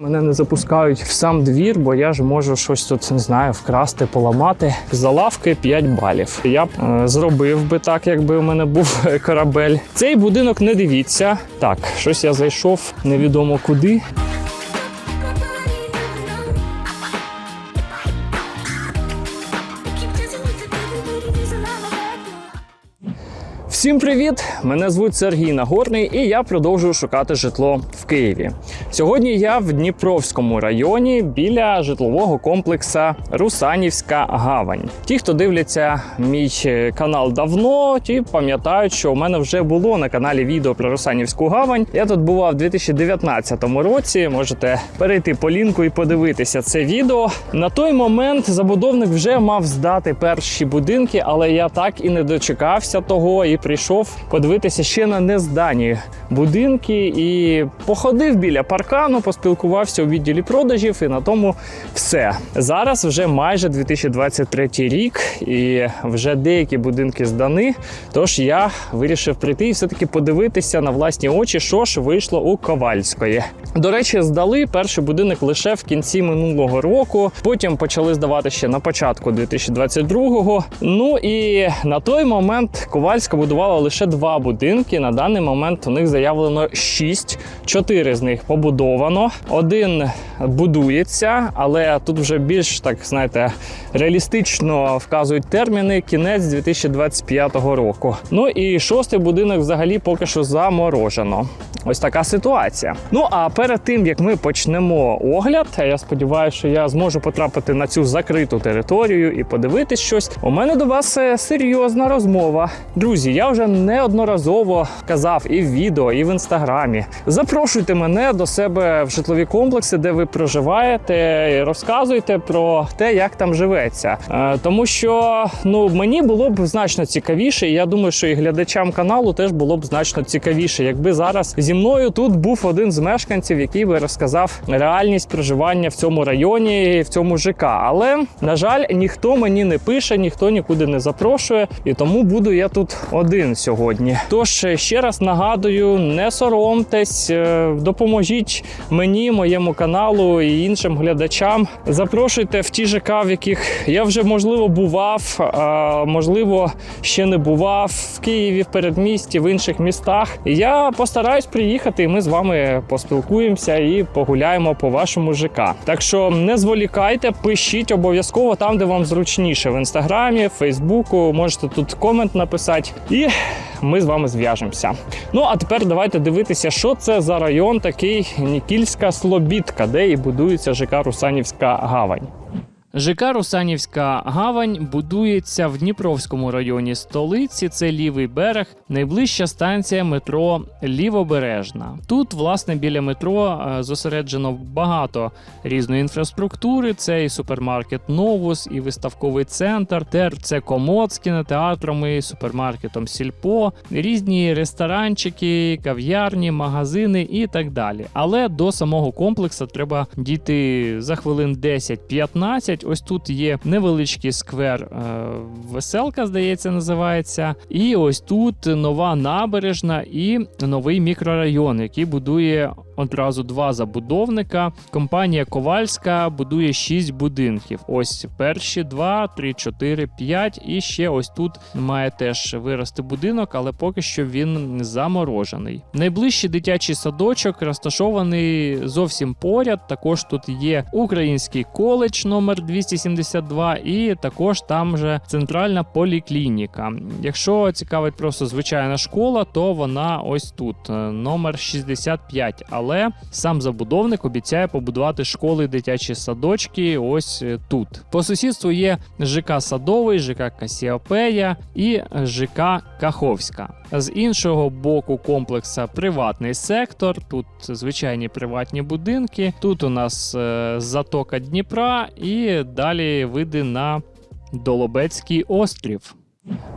Мене не запускають в сам двір, бо я ж можу щось тут не знаю, вкрасти, поламати. За лавки 5 балів. Я б е, зробив би так, якби у мене був корабель. Цей будинок не дивіться. Так, щось я зайшов невідомо куди. Всім привіт! Мене звуть Сергій Нагорний, і я продовжую шукати житло в Києві. Сьогодні я в Дніпровському районі біля житлового комплексу Русанівська Гавань. Ті, хто дивляться мій канал давно, ті пам'ятають, що у мене вже було на каналі відео про Русанівську Гавань. Я тут бував у 2019 році. Можете перейти по лінку і подивитися це відео. На той момент забудовник вже мав здати перші будинки, але я так і не дочекався того і прийшов подивитися ще на нездані будинки і походив біля паркану, поспілкувався у відділі продажів, і на тому все. Зараз вже майже 2023 рік, і вже деякі будинки здані. Тож я вирішив прийти і все-таки подивитися на власні очі, що ж вийшло у Ковальської. До речі, здали перший будинок лише в кінці минулого року. Потім почали здавати ще на початку 2022-го. Ну і на той момент Ковальська будувала лише два будинки. На даний момент у них заявлено шість. Чотири з них побудовано. Один будується, але тут вже більш так знаєте реалістично вказують терміни кінець 2025 року. Ну і шостий будинок взагалі поки що заморожено. Ось така ситуація. Ну а перед тим як ми почнемо огляд, я сподіваюся, що я зможу потрапити на цю закриту територію і подивитись щось. У мене до вас е, серйозна розмова. Друзі, я вже неодноразово казав і в відео, і в інстаграмі. Запрошуйте мене до себе в житлові комплекси, де ви проживаєте, і розказуйте про те, як там живеться. Е, тому що ну мені було б значно цікавіше, і я думаю, що і глядачам каналу теж було б значно цікавіше, якби зараз зі мною тут був один з мешканців, який би розказав реальність проживання в цьому районі, в цьому ЖК. Але на жаль, ніхто мені не пише, ніхто нікуди не запрошує, і тому буду я тут один сьогодні. Tож е, ще раз нагадую, не соромтесь, е, допоможіть мені, моєму каналу і іншим глядачам. Запрошуйте в ті ЖК, в яких я вже можливо бував, можливо ще не бував в Києві, в передмісті, в інших містах. Я постараюсь приїхати, і ми з вами поспілкуємося і погуляємо по вашому ЖК. Так що не зволікайте, пишіть обов'язково там, де вам зручніше в інстаграмі, Фейсбуку. Можете тут комент написати, і ми з вами зв'яжемося. Ну а тепер давайте дивитися, що це за район такий Нікільська Слобідка, де і будується ЖК Русанівська Гавань. ЖК Русанівська гавань будується в Дніпровському районі столиці. Це лівий берег, найближча станція метро Лівобережна. Тут, власне, біля метро е, зосереджено багато різної інфраструктури. Це і супермаркет Новус, і виставковий центр, ТРЦ Комод з кінотеатрами, супермаркетом Сільпо, різні ресторанчики, кав'ярні, магазини і так далі. Але до самого комплексу треба дійти за хвилин 10-15. Ось тут є невеличкий сквер, е, веселка, здається, називається. І ось тут нова набережна і новий мікрорайон, який будує одразу два забудовника. Компанія Ковальська будує 6 будинків. Ось перші 2, 3, 4, 5. І ще ось тут має теж вирости будинок, але поки що він заморожений. Найближчий дитячий садочок розташований зовсім поряд. Також тут є український коледж номер 272, і також там же центральна поліклініка. Якщо цікавить просто звичайна школа, то вона ось тут, е, номер 65. Але сам забудовник обіцяє побудувати школи і дитячі садочки ось е, тут. По сусідству є ЖК Садовий, ЖК Касіопея і ЖК Каховська. З іншого боку комплекса приватний сектор. Тут звичайні приватні будинки. Тут у нас е, затока Дніпра, і далі види на Долобецький острів.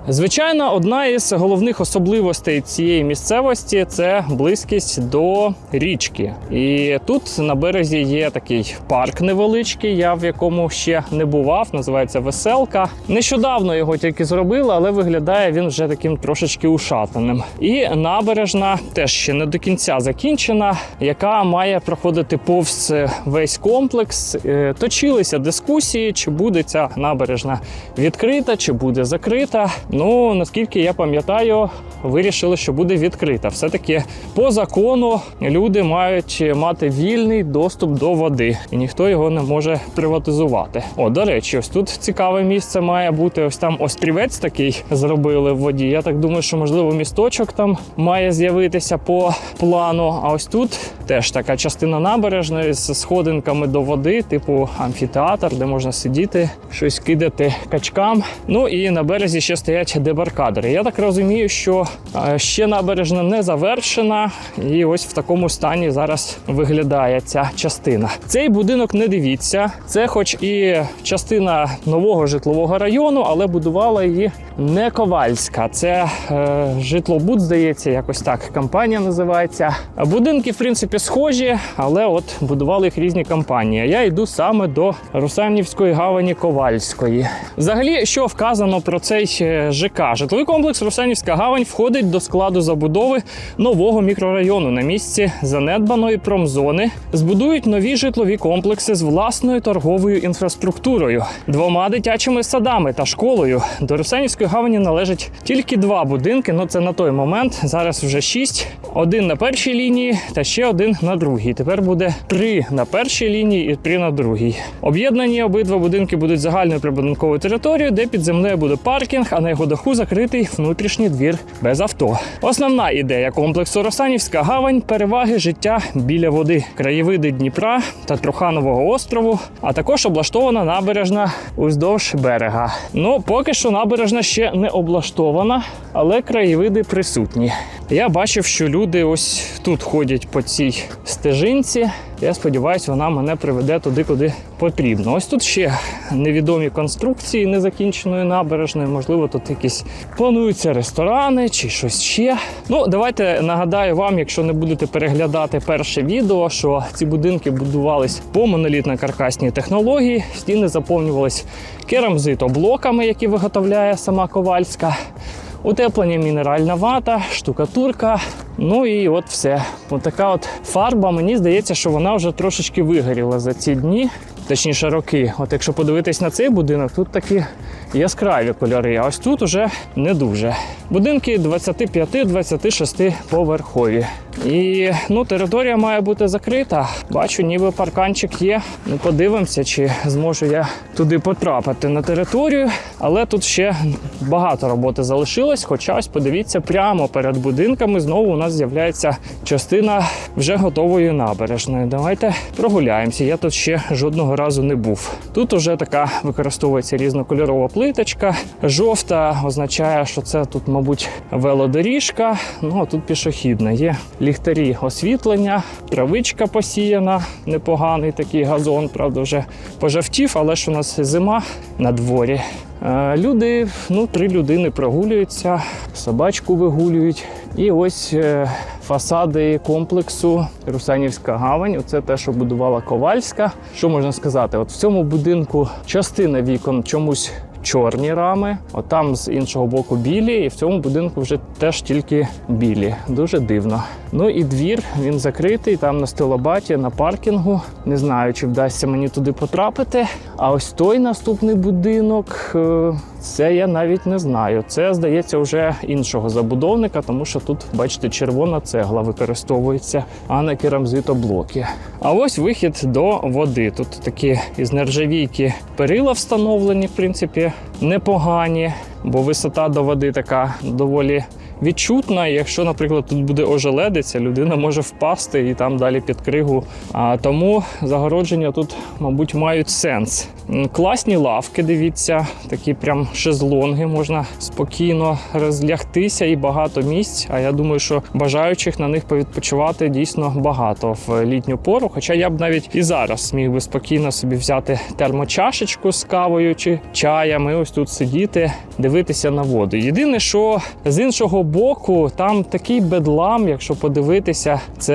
Звичайно, одна із головних особливостей цієї місцевості це близькість до річки. І тут на березі є такий парк невеличкий, я в якому ще не бував, називається Веселка. Нещодавно його тільки зробили, але виглядає він вже таким трошечки ушатаним. І набережна теж ще не до кінця закінчена, яка має проходити повз весь комплекс. Е, Точилися дискусії, чи буде ця набережна відкрита, чи буде закрита. Ну наскільки я пам'ятаю, вирішили, що буде відкрита. Все-таки по закону люди мають мати вільний доступ до води, і ніхто його не може приватизувати. О, до речі, ось тут цікаве місце має бути. Ось там острівець такий зробили в воді. Я так думаю, що можливо місточок там має з'явитися по плану. А ось тут теж така частина набережної з сходинками до води, типу амфітеатр, де можна сидіти, щось кидати качкам. Ну і на березі ще стоять дебаркадери. Я так розумію, що е, ще набережна не завершена, і ось в такому стані зараз виглядає ця частина. Цей будинок не дивіться, це, хоч і частина нового житлового району, але будувала її не Ковальська. Це е, житлобуд, здається, якось так компанія називається. Будинки, в принципі, схожі, але от будували їх різні компанії. Я йду саме до Русанівської гавані Ковальської. Взагалі, що вказано про цей е, ЖК? Житловий комплекс Русанівська гавань входить до складу забудови нового мікрорайону на місці занедбаної промзони. Збудують нові житлові комплекси з власною торговою інфраструктурою, двома дитячими садами та школою. До Русанівської гавані належать тільки два будинки. Ну це на той момент. Зараз вже шість. Один на першій лінії та ще один на другій. Тепер буде три на першій лінії і три на другій. Об'єднані обидва будинки будуть загальною прибудинковою територією, де під землею буде паркінг, а на його даху закритий внутрішній двір без авто. Основна ідея комплексу Росанівська гавань переваги життя біля води, краєвиди Дніпра та Труханового острову, а також облаштована набережна уздовж берега. Ну поки що набережна ще не облаштована, але краєвиди присутні. Я бачив, що люди ось тут ходять по цій стежинці. Я сподіваюся, вона мене приведе туди, куди потрібно. Ось тут ще невідомі конструкції незакінченої набережної. Можливо, тут якісь плануються ресторани чи щось ще. Ну, давайте нагадаю вам, якщо не будете переглядати перше відео, що ці будинки будувались по монолітно-каркасній технології. Стіни заповнювались керамзитоблоками, які виготовляє сама Ковальська. Утеплення мінеральна вата, штукатурка. Ну і от все. От така от фарба. Мені здається, що вона вже трошечки вигоріла за ці дні, точніше роки. От якщо подивитись на цей будинок, тут такі яскраві кольори, а ось тут уже не дуже. Будинки 25-26 поверхові. І ну, територія має бути закрита. Бачу, ніби парканчик є. Ну, подивимося, чи зможу я туди потрапити на територію. Але тут ще багато роботи залишилось. Хоча ось подивіться, прямо перед будинками знову у нас з'являється частина вже готової набережної. Давайте прогуляємося. Я тут ще жодного разу не був. Тут уже така використовується різнокольорова плиточка. Жовта означає, що це тут, мабуть, велодоріжка. Ну а тут пішохідна. Є ліхтарі освітлення, травичка посіяна, непоганий такий газон, правда, вже пожавтів, але ж у нас зима на дворі. Е, Люди, ну, три людини прогулюються, собачку вигулюють. І ось е, фасади комплексу Русанівська гавань. Оце те, що будувала Ковальська. Що можна сказати? От в цьому будинку частина вікон чомусь. Чорні рами, отам з іншого боку білі, і в цьому будинку вже теж тільки білі. Дуже дивно. Ну і двір він закритий, там на стилобаті, на паркінгу. Не знаю, чи вдасться мені туди потрапити. А ось той наступний будинок, е, це я навіть не знаю. Це здається вже іншого забудовника, тому що тут, бачите, червона цегла використовується, а не керамзитоблоки. А ось вихід до води. Тут такі із нержавійки перила встановлені, в принципі, непогані, бо висота до води така доволі відчутна. Якщо, наприклад, тут буде ожеледиця, людина може впасти і там далі під кригу. А тому загородження тут, мабуть, мають сенс. Класні лавки, дивіться, такі прям шезлонги, можна спокійно розлягтися і багато місць. А я думаю, що бажаючих на них повідпочивати дійсно багато в літню пору. Хоча я б навіть і зараз міг би спокійно собі взяти термочашечку з кавою чи чаєм, і ось тут сидіти, дивитися на воду. Єдине, що з іншого боку, там такий бедлам, якщо подивитися, це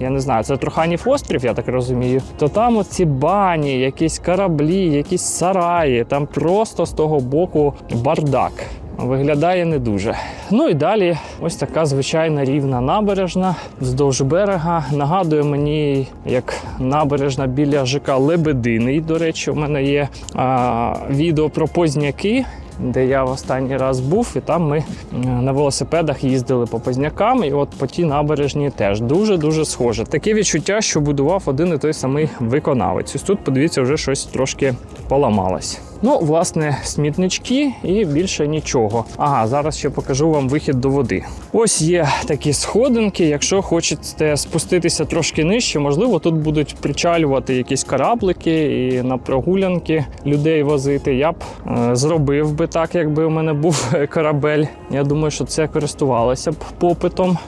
я не знаю, це Труханів острів, я так розумію. То там оці бані, якісь кораблі, якісь сараї, там просто з того боку бардак. Виглядає не дуже. Ну і далі ось така звичайна рівна набережна вздовж берега. Нагадує мені, як набережна біля ЖК Лебединий. До речі, у мене є а, відео про позняки. Де я в останній раз був, і там ми е, на велосипедах їздили по познякам, і от по тій набережні теж дуже дуже схоже. Таке відчуття, що будував один і той самий виконавець. Ось тут, подивіться, вже щось трошки поламалось. Ну, власне, смітнички і більше нічого. Ага, зараз ще покажу вам вихід до води. Ось є такі сходинки. Якщо хочете спуститися трошки нижче, можливо, тут будуть причалювати якісь кораблики і на прогулянки людей возити. Я б е, зробив би так, якби у мене був корабель. Я думаю, що це користувалося б попитом.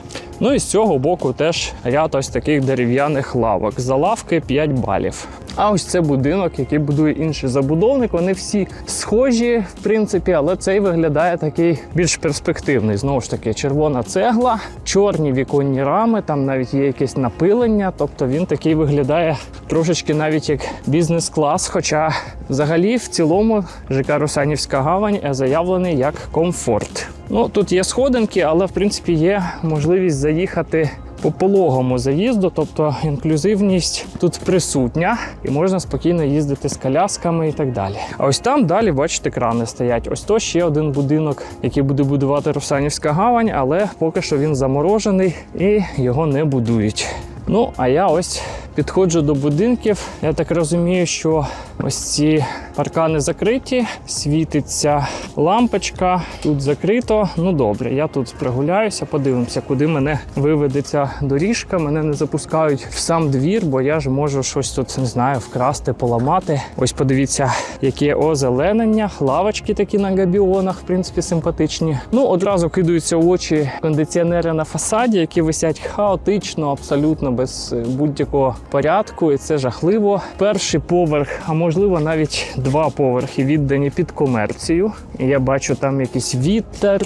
Ну і з цього боку теж ряд ось таких дерев'яних лавок. За лавки 5 балів. А ось це будинок, який будує інший забудовник. Вони всі схожі, в принципі, але цей виглядає такий більш перспективний. Знову ж таки, червона цегла, чорні віконні рами, там навіть є якесь напилення. Тобто він такий виглядає трошечки навіть як бізнес-клас. Хоча взагалі в цілому ЖК Русанівська гавань заявлений як комфорт. Ну тут є сходинки, але в принципі є можливість заїхати по пологому заїзду, тобто інклюзивність тут присутня, і можна спокійно їздити з колясками і так далі. А ось там далі, бачите, крани стоять. Ось то ще один будинок, який буде будувати Русанівська гавань, але поки що він заморожений і його не будують. Ну, а я ось підходжу до будинків. Я так розумію, що ось ці паркани закриті, світиться лампочка, тут закрито. Ну добре, я тут прогуляюся, подивимося, куди мене виведе ця доріжка. Мене не запускають в сам двір, бо я ж можу щось тут не знаю, вкрасти, поламати. Ось подивіться, яке озеленення, лавочки такі на габіонах, в принципі, симпатичні. Ну, одразу кидаються в очі кондиціонери на фасаді, які висять хаотично, абсолютно без е, будь-якого порядку, і це жахливо. Перший поверх, а можливо навіть два поверхи віддані під комерцію. Я бачу там якийсь вітер,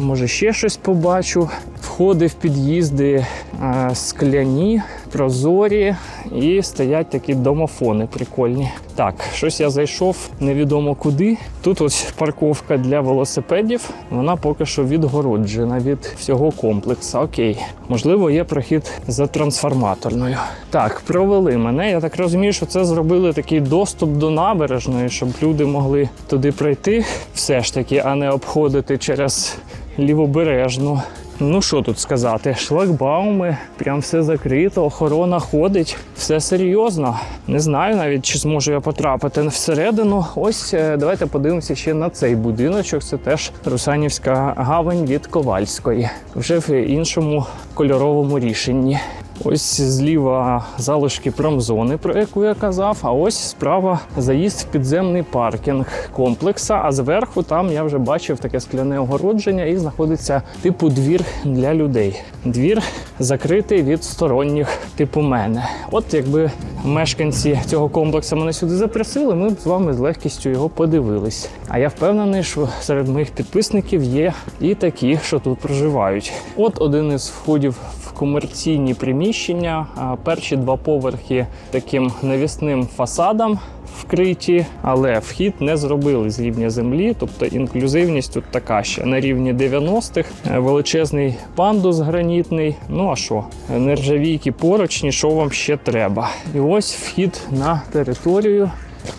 може ще щось побачу. Входи в під'їзди е, скляні, прозорі, і стоять такі домофони прикольні. Так, щось я зайшов невідомо куди. Тут ось парковка для велосипедів. Вона поки що відгороджена від всього комплексу. Окей, можливо, є прохід за трансформаторною. Так, провели мене. Я так розумію, що це зробили такий доступ до набережної, щоб люди могли туди пройти, все ж таки, а не обходити через лівобережну. Ну що тут сказати? Шлагбауми, прям все закрито, охорона ходить, все серйозно. Не знаю навіть, чи зможу я потрапити всередину. Ось е, давайте подивимося ще на цей будиночок. Це теж Русанівська гавань від Ковальської, вже в іншому кольоровому рішенні. Ось зліва залишки промзони, про яку я казав. А ось справа заїзд в підземний паркінг комплекса. А зверху там я вже бачив таке скляне огородження і знаходиться типу двір для людей. Двір закритий від сторонніх, типу мене. От якби мешканці цього комплексу мене сюди запросили, ми б з вами з легкістю його подивились. А я впевнений, що серед моїх підписників є і такі, що тут проживають. От один із входів комерційні приміщення. Перші два поверхи таким навісним фасадом вкриті, але вхід не зробили з рівня землі, тобто інклюзивність тут така ще на рівні 90-х. Е, Величезний пандус гранітний. Ну а що? Нержавійки поручні, що вам ще треба? І ось вхід на територію,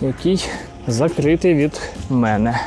який закритий від мене.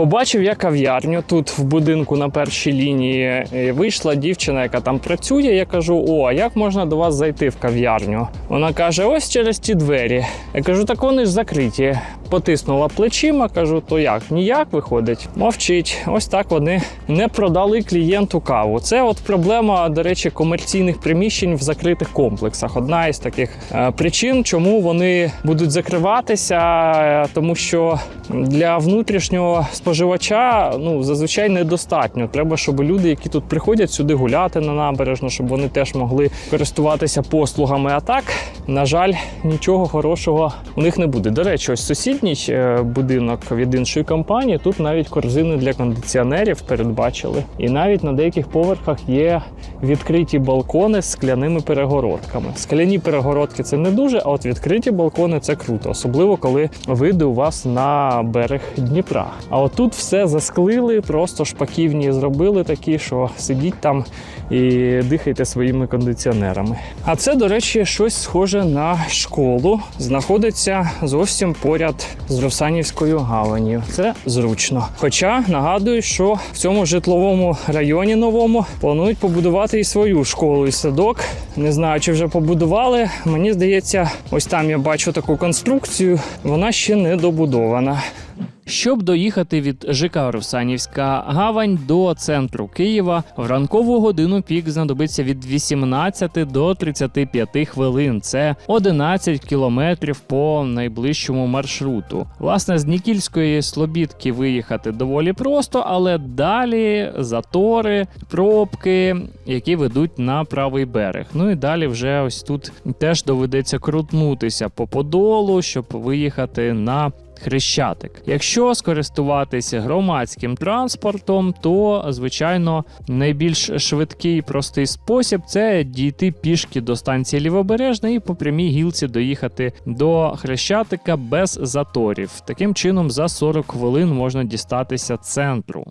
Побачив я кав'ярню тут в будинку на першій лінії. Вийшла дівчина, яка там працює. Я кажу: О, а як можна до вас зайти в кав'ярню? Вона каже: ось через ті двері. Я кажу, так вони ж закриті. Потиснула плечима, кажу, то як? Ніяк виходить. Мовчить. Ось так вони не продали клієнту каву. Це от проблема, до речі, комерційних приміщень в закритих комплексах. Одна із таких е, причин, чому вони будуть закриватися, е, тому що для внутрішнього споживача ну зазвичай недостатньо. Треба, щоб люди, які тут приходять сюди гуляти на набережну, щоб вони теж могли користуватися послугами. А так, на жаль, нічого хорошого у них не буде. До речі, ось сусідній е, будинок від іншої компанії. Тут навіть корзини для кондиціонерів передбачили. І навіть на деяких поверхах є відкриті балкони з скляними перегородками. Скляні перегородки це не дуже, а от відкриті балкони це круто, особливо коли види у вас на берег Дніпра. А от тут все засклили, просто шпаківні зробили такі, що сидіть там і дихайте своїми кондиціонерами. А це, до речі, щось схоже на школу. Знаходиться зовсім поряд з Русанівською гаванію. Це зручно. Хоча нагадую, що в цьому житловому районі новому планують побудувати і свою школу і садок. Не знаю, чи вже побудували. Мені здається, ось там я бачу таку конструкцію. Вона ще не добудована. Щоб доїхати від ЖК Русанівська гавань до центру Києва, в ранкову годину пік знадобиться від 18 до 35 хвилин. Це 11 кілометрів по найближчому маршруту. Власне, з Нікільської Слобідки виїхати доволі просто, але далі затори, пробки, які ведуть на правий берег. Ну і далі вже ось тут теж доведеться крутнутися по подолу, щоб виїхати на Хрещатик. Якщо скористуватися громадським транспортом, то звичайно найбільш швидкий і простий спосіб це дійти пішки до станції Лівобережна і по прямій гілці доїхати до Хрещатика без заторів. Таким чином, за 40 хвилин можна дістатися центру.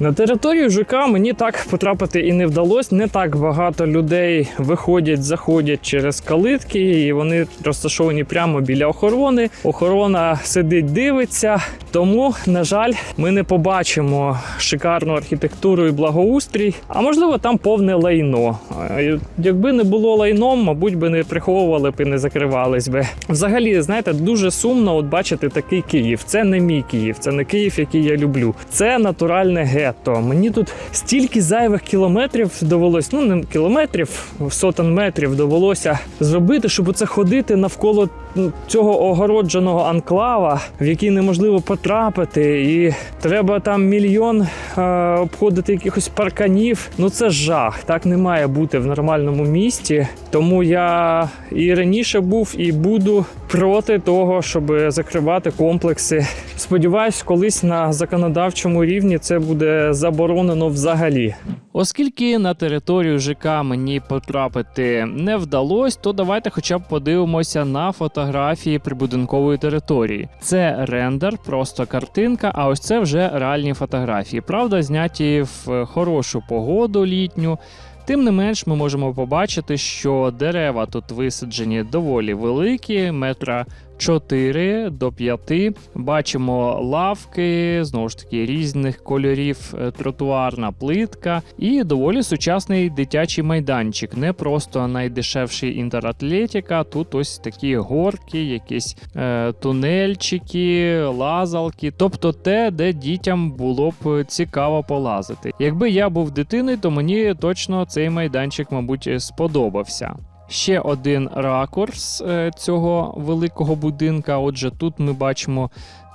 На територію ЖК мені так потрапити і не вдалося. Не так багато людей виходять, заходять через калитки, і вони розташовані прямо біля охорони. Охорона сидить, дивиться. Тому, на жаль, ми не побачимо шикарну архітектуру і благоустрій. А можливо, там повне лайно. Е, Якби не було лайном, мабуть, би не приховували б і не закривались би. Взагалі, знаєте, дуже сумно от бачити такий Київ. Це не мій Київ, це не Київ, який я люблю. Це натуральне гетто. Мені тут стільки зайвих кілометрів довелось, ну не кілометрів, сотень метрів довелося зробити, щоб оце ходити навколо цього огородженого анклава, в який неможливо потрапити, і треба там мільйон е, обходити якихось парканів. Ну це жах. Так не має бути в нормальному місті. Тому я і раніше був, і буду проти того, щоб закривати комплекси. Сподіваюсь, колись на законодавчому рівні це буде заборонено взагалі. Оскільки на територію ЖК мені потрапити не вдалося, то давайте хоча б подивимося на фотографії прибудинкової території. Це рендер, просто картинка, а ось це вже реальні фотографії. Правда, зняті в хорошу погоду літню. Тим не менш, ми можемо побачити, що дерева тут висаджені доволі великі, метра 4 до 5. Бачимо лавки, знову ж таки, різних кольорів, е, тротуарна плитка і доволі сучасний дитячий майданчик. Не просто найдешевший інтератлетіка. Тут ось такі горки, якісь е, тунельчики, лазалки, тобто те, де дітям було б цікаво полазити. Якби я був дитиною, то мені точно цей майданчик, мабуть, сподобався. Ще один ракурс е, цього великого будинка. Отже, тут ми бачимо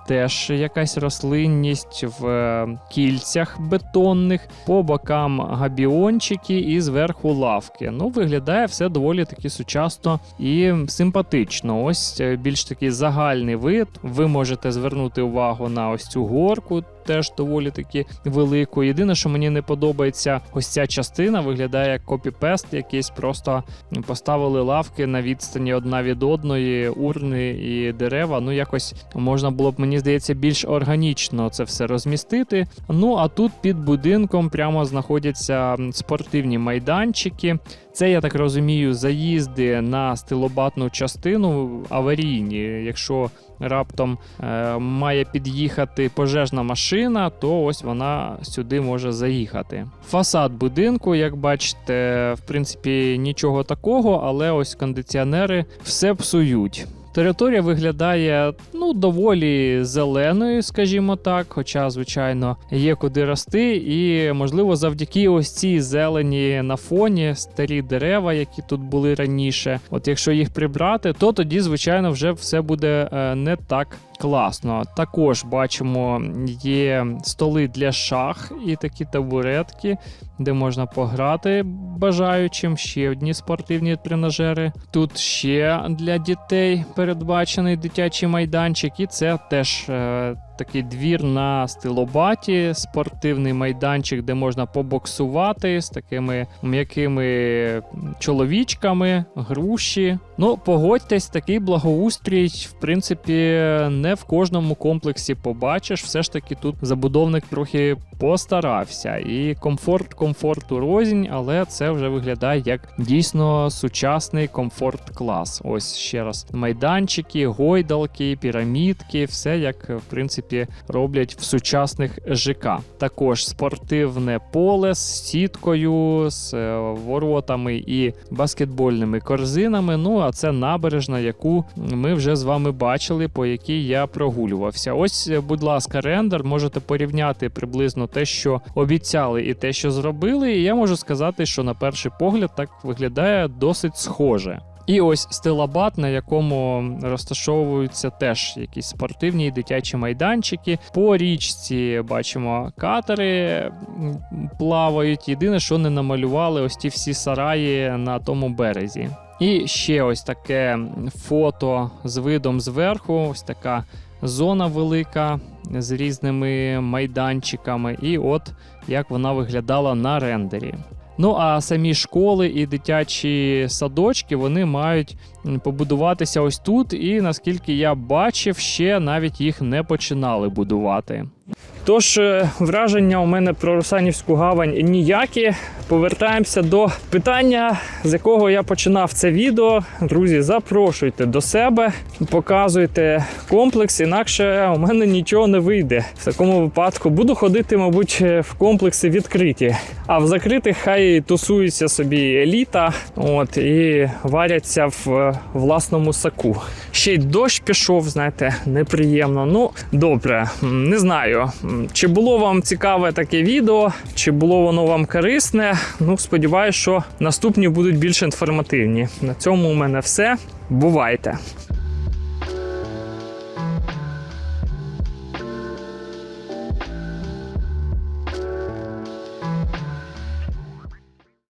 теж якась рослинність в е, кільцях бетонних, по бокам габіончики і зверху лавки. Ну, виглядає все доволі таки сучасно і симпатично. Ось е, більш такий загальний вид. Ви можете звернути увагу на ось цю горку. Теж доволі таки велику. Єдине, що мені не подобається, ось ця частина виглядає як копіпест, якийсь просто поставили лавки на відстані одна від одної, урни і дерева. Ну якось можна було б, мені здається, більш органічно це все розмістити. Ну а тут під будинком прямо знаходяться спортивні майданчики. Це, я так розумію, заїзди на стилобатну частину аварійні. Якщо раптом е, має під'їхати пожежна машина, то ось вона сюди може заїхати. Фасад будинку, як бачите, в принципі нічого такого, але ось кондиціонери все псують. Територія виглядає ну доволі зеленою, скажімо так. Хоча, звичайно, є куди рости, і можливо, завдяки ось цій зелені на фоні старі дерева, які тут були раніше. От якщо їх прибрати, то тоді, звичайно, вже все буде е, не так. Класно. Також бачимо, є столи для шах і такі табуретки, де можна пограти бажаючим. Ще одні спортивні тренажери. Тут ще для дітей передбачений дитячий майданчик, і це теж е, такий двір на стилобаті, спортивний майданчик, де можна побоксувати з такими м'якими чоловічками, груші. Ну, погодьтесь, такий благоустрій, в принципі, не в кожному комплексі побачиш. Все ж таки тут забудовник трохи постарався. І комфорт комфорту рознь, але це вже виглядає як дійсно сучасний комфорт-клас. Ось ще раз майданчики, гойдалки, пірамідки, все як в принципі роблять в сучасних ЖК. Також спортивне поле з сіткою, з е, воротами і баскетбольними корзинами. Ну а це набережна, яку ми вже з вами бачили, по якій я прогулювався. Ось, е, будь ласка, рендер. Можете порівняти приблизно те, що обіцяли, і те, що зробили. І я можу сказати, що на перший погляд так виглядає досить схоже. І ось стилабат, на якому розташовуються теж якісь спортивні і дитячі майданчики. По річці бачимо катери плавають. Єдине, що не намалювали ось ті всі сараї на тому березі. І ще ось таке фото з видом зверху. Ось така зона велика з різними майданчиками. І от як вона виглядала на рендері. Ну а самі школи і дитячі садочки вони мають побудуватися ось тут, і наскільки я бачив, ще навіть їх не починали будувати. Тож е, враження у мене про Русанівську гавань ніякі. Повертаємося до питання, з якого я починав це відео. Друзі, запрошуйте до себе, показуйте комплекс, інакше у мене нічого не вийде. В такому випадку буду ходити, мабуть, в комплекси відкриті. А в закритих хай тусується собі еліта, от і варяться в е, власному саку. Ще й дощ пішов, знаєте, неприємно. Ну, добре, не знаю, чи було вам цікаве таке відео, чи було воно вам корисне. Ну, сподіваюся, що наступні будуть більш інформативні. На цьому у мене все. Бувайте!